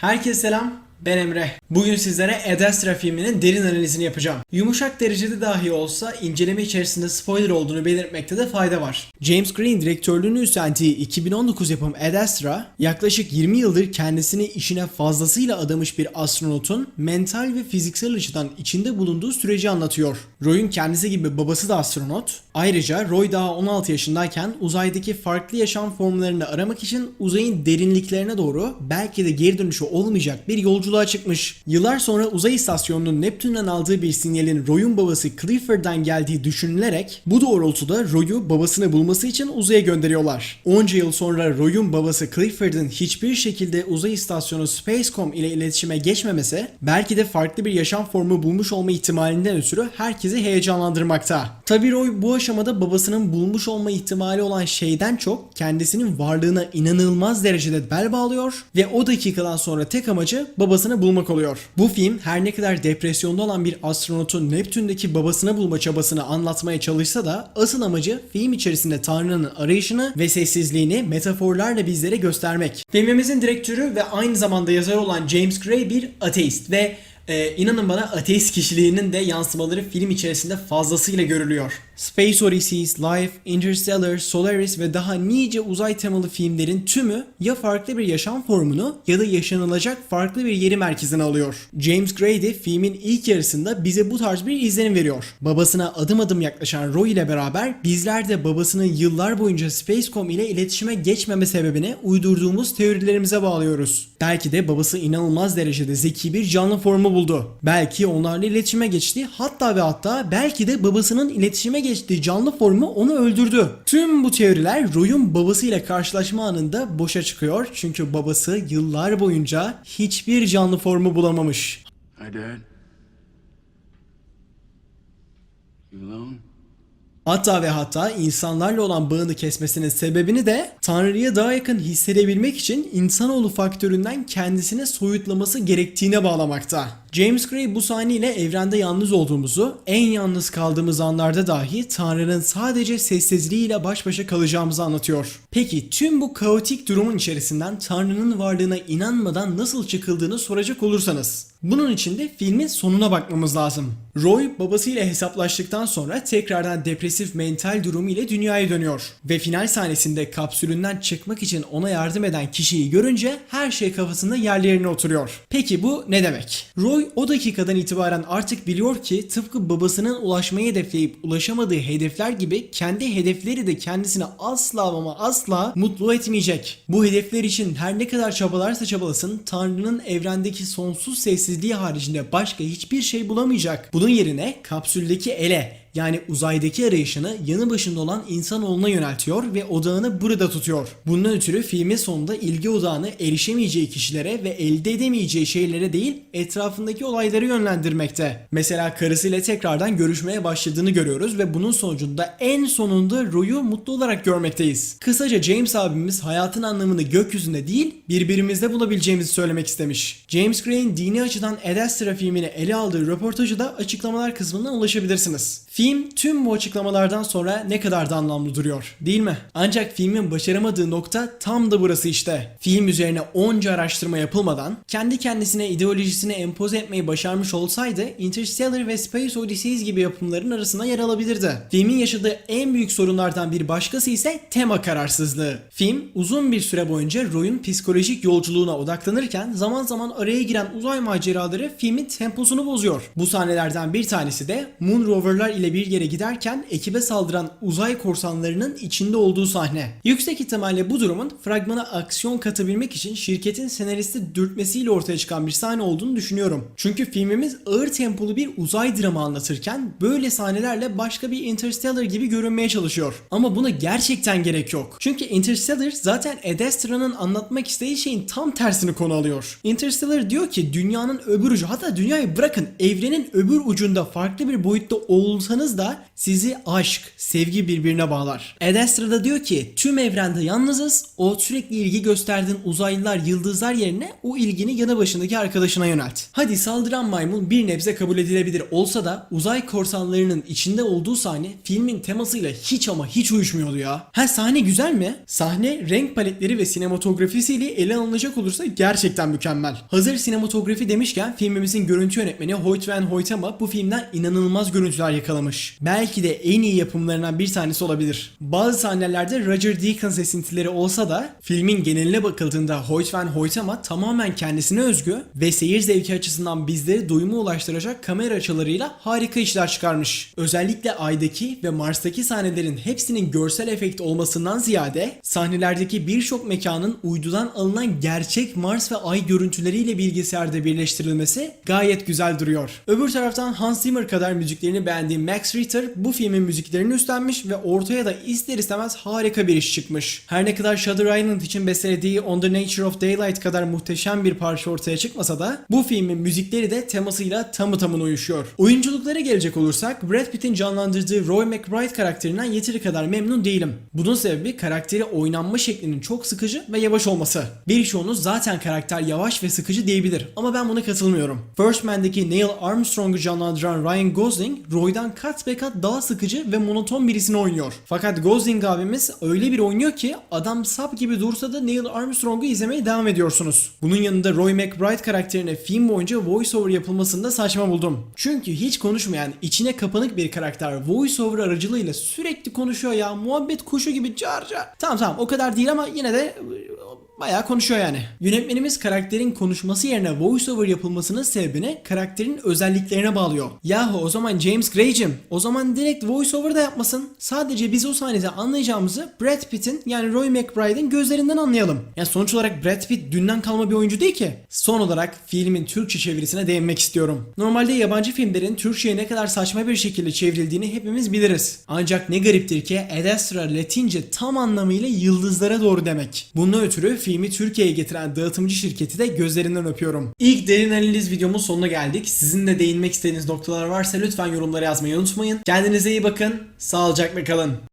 Herkese selam. Ben Emre. Bugün sizlere Ad Astra filminin derin analizini yapacağım. Yumuşak derecede dahi olsa inceleme içerisinde spoiler olduğunu belirtmekte de fayda var. James Green direktörlüğünü üstlendiği 2019 yapım Ad Astra, yaklaşık 20 yıldır kendisini işine fazlasıyla adamış bir astronotun mental ve fiziksel açıdan içinde bulunduğu süreci anlatıyor. Roy'un kendisi gibi babası da astronot. Ayrıca Roy daha 16 yaşındayken uzaydaki farklı yaşam formlarını aramak için uzayın derinliklerine doğru belki de geri dönüşü olmayacak bir yolculuğa çıkmış. Yıllar sonra uzay istasyonunun Neptün'den aldığı bir sinyalin Roy'un babası Clifford'dan geldiği düşünülerek bu doğrultuda Roy'u babasını bulması için uzaya gönderiyorlar. Onca yıl sonra Roy'un babası Clifford'ın hiçbir şekilde uzay istasyonu Spacecom ile iletişime geçmemesi belki de farklı bir yaşam formu bulmuş olma ihtimalinden ötürü herkesi heyecanlandırmakta. Tabi Roy bu aşamada babasının bulmuş olma ihtimali olan şeyden çok kendisinin varlığına inanılmaz derecede bel bağlıyor ve o dakikadan sonra tek amacı babasını bulmak oluyor. Bu film her ne kadar depresyonda olan bir astronotun Neptün'deki babasını bulma çabasını anlatmaya çalışsa da asıl amacı film içerisinde Tanrı'nın arayışını ve sessizliğini metaforlarla bizlere göstermek. Filmimizin direktörü ve aynı zamanda yazarı olan James Gray bir ateist ve ee, inanın bana ateist kişiliğinin de yansımaları film içerisinde fazlasıyla görülüyor. Space Odyssey, Life, Interstellar, Solaris ve daha nice uzay temalı filmlerin tümü ya farklı bir yaşam formunu ya da yaşanılacak farklı bir yeri merkezine alıyor. James Gray de filmin ilk yarısında bize bu tarz bir izlenim veriyor. Babasına adım adım yaklaşan Roy ile beraber bizler de babasının yıllar boyunca Spacecom ile iletişime geçmeme sebebini uydurduğumuz teorilerimize bağlıyoruz. Belki de babası inanılmaz derecede zeki bir canlı formu buldu. Belki onlarla iletişime geçti. Hatta ve hatta belki de babasının iletişime geçtiği canlı formu onu öldürdü. Tüm bu teoriler Roy'un babasıyla karşılaşma anında boşa çıkıyor. Çünkü babası yıllar boyunca hiçbir canlı formu bulamamış. Hi, Dad. You alone? Hatta ve hatta insanlarla olan bağını kesmesinin sebebini de Tanrı'ya daha yakın hissedebilmek için insanoğlu faktöründen kendisine soyutlaması gerektiğine bağlamakta. James Gray bu sahneyle evrende yalnız olduğumuzu, en yalnız kaldığımız anlarda dahi Tanrı'nın sadece sessizliğiyle baş başa kalacağımızı anlatıyor. Peki tüm bu kaotik durumun içerisinden Tanrı'nın varlığına inanmadan nasıl çıkıldığını soracak olursanız, bunun için de filmin sonuna bakmamız lazım. Roy babasıyla hesaplaştıktan sonra tekrardan depresif mental durumu ile dünyaya dönüyor. Ve final sahnesinde kapsülünden çıkmak için ona yardım eden kişiyi görünce her şey kafasında yerlerine oturuyor. Peki bu ne demek? Roy o dakikadan itibaren artık biliyor ki tıpkı babasının ulaşmayı hedefleyip ulaşamadığı hedefler gibi kendi hedefleri de kendisini asla ama asla mutlu etmeyecek. Bu hedefler için her ne kadar çabalarsa çabalasın Tanrı'nın evrendeki sonsuz sessizliği haricinde başka hiçbir şey bulamayacak. Bunun yerine kapsüldeki ele yani uzaydaki arayışını yanı başında olan insanoğluna yöneltiyor ve odağını burada tutuyor. Bundan ötürü filmin sonunda ilgi odağını erişemeyeceği kişilere ve elde edemeyeceği şeylere değil etrafındaki olayları yönlendirmekte. Mesela karısıyla tekrardan görüşmeye başladığını görüyoruz ve bunun sonucunda en sonunda Roy'u mutlu olarak görmekteyiz. Kısaca James abimiz hayatın anlamını gökyüzünde değil birbirimizde bulabileceğimizi söylemek istemiş. James Gray'in dini açıdan Ad Astra filmini ele aldığı röportajı da açıklamalar kısmından ulaşabilirsiniz. Film tüm bu açıklamalardan sonra ne kadar da anlamlı duruyor değil mi? Ancak filmin başaramadığı nokta tam da burası işte. Film üzerine onca araştırma yapılmadan kendi kendisine ideolojisini empoze etmeyi başarmış olsaydı Interstellar ve Space Odyssey gibi yapımların arasına yer alabilirdi. Filmin yaşadığı en büyük sorunlardan bir başkası ise tema kararsızlığı. Film uzun bir süre boyunca Roy'un psikolojik yolculuğuna odaklanırken zaman zaman araya giren uzay maceraları filmin temposunu bozuyor. Bu sahnelerden bir tanesi de Moon Rover'lar ile bir yere giderken ekibe saldıran uzay korsanlarının içinde olduğu sahne. Yüksek ihtimalle bu durumun fragmana aksiyon katabilmek için şirketin senaristi dürtmesiyle ortaya çıkan bir sahne olduğunu düşünüyorum. Çünkü filmimiz ağır tempolu bir uzay dramı anlatırken böyle sahnelerle başka bir Interstellar gibi görünmeye çalışıyor. Ama buna gerçekten gerek yok. Çünkü Interstellar zaten Ad Astra'nın anlatmak istediği şeyin tam tersini konu alıyor. Interstellar diyor ki dünyanın öbür ucu hatta dünyayı bırakın evrenin öbür ucunda farklı bir boyutta olsa olsanız da sizi aşk, sevgi birbirine bağlar. Astra da diyor ki tüm evrende yalnızız. O sürekli ilgi gösterdiğin uzaylılar, yıldızlar yerine o ilgini yanı başındaki arkadaşına yönelt. Hadi saldıran maymun bir nebze kabul edilebilir olsa da uzay korsanlarının içinde olduğu sahne filmin temasıyla hiç ama hiç uyuşmuyordu ya. Ha sahne güzel mi? Sahne renk paletleri ve sinematografisiyle ele alınacak olursa gerçekten mükemmel. Hazır sinematografi demişken filmimizin görüntü yönetmeni Hoyt van Hoytema bu filmden inanılmaz görüntüler yakalamış. Belki de en iyi yapımlarından bir tanesi olabilir. Bazı sahnelerde Roger Deakins esintileri olsa da filmin geneline bakıldığında Hoyt van Hoytema tamamen kendisine özgü ve seyir zevki açısından bizleri doyuma ulaştıracak kamera açılarıyla harika işler çıkarmış. Özellikle Ay'daki ve Mars'taki sahnelerin hepsinin görsel efekt olmasından ziyade sahnelerdeki birçok mekanın uydudan alınan gerçek Mars ve Ay görüntüleriyle bilgisayarda birleştirilmesi gayet güzel duruyor. Öbür taraftan Hans Zimmer kadar müziklerini beğendiğim Max Ritter bu filmin müziklerini üstlenmiş ve ortaya da ister istemez harika bir iş çıkmış. Her ne kadar Shutter Island için bestelediği On the Nature of Daylight kadar muhteşem bir parça ortaya çıkmasa da bu filmin müzikleri de temasıyla tamı tamına uyuşuyor. Oyunculuklara gelecek olursak Brad Pitt'in canlandırdığı Roy McBride karakterinden yeteri kadar memnun değilim. Bunun sebebi karakteri oynanma şeklinin çok sıkıcı ve yavaş olması. Birçoğunuz zaten karakter yavaş ve sıkıcı diyebilir ama ben buna katılmıyorum. First Man'deki Neil Armstrong'u canlandıran Ryan Gosling, Roy'dan kat be kat daha sıkıcı ve monoton birisini oynuyor. Fakat Gosling abimiz öyle bir oynuyor ki adam sap gibi dursa da Neil Armstrong'u izlemeye devam ediyorsunuz. Bunun yanında Roy McBride karakterine film boyunca voiceover yapılmasını da saçma buldum. Çünkü hiç konuşmayan, içine kapanık bir karakter voiceover aracılığıyla sürekli konuşuyor ya. Muhabbet kuşu gibi car car. Tamam tamam o kadar değil ama yine de Bayağı konuşuyor yani. Yönetmenimiz karakterin konuşması yerine voiceover yapılmasının sebebini karakterin özelliklerine bağlıyor. Yahu o zaman James Gray'cim o zaman direkt voiceover da yapmasın. Sadece biz o sahnede anlayacağımızı Brad Pitt'in yani Roy McBride'in gözlerinden anlayalım. Yani sonuç olarak Brad Pitt dünden kalma bir oyuncu değil ki. Son olarak filmin Türkçe çevirisine değinmek istiyorum. Normalde yabancı filmlerin Türkçe'ye ne kadar saçma bir şekilde çevrildiğini hepimiz biliriz. Ancak ne gariptir ki Ad Astra Latince tam anlamıyla yıldızlara doğru demek. Bunun ötürü filmi Türkiye'ye getiren dağıtımcı şirketi de gözlerinden öpüyorum. İlk derin analiz videomun sonuna geldik. Sizin de değinmek istediğiniz noktalar varsa lütfen yorumlara yazmayı unutmayın. Kendinize iyi bakın. Sağlıcakla kalın.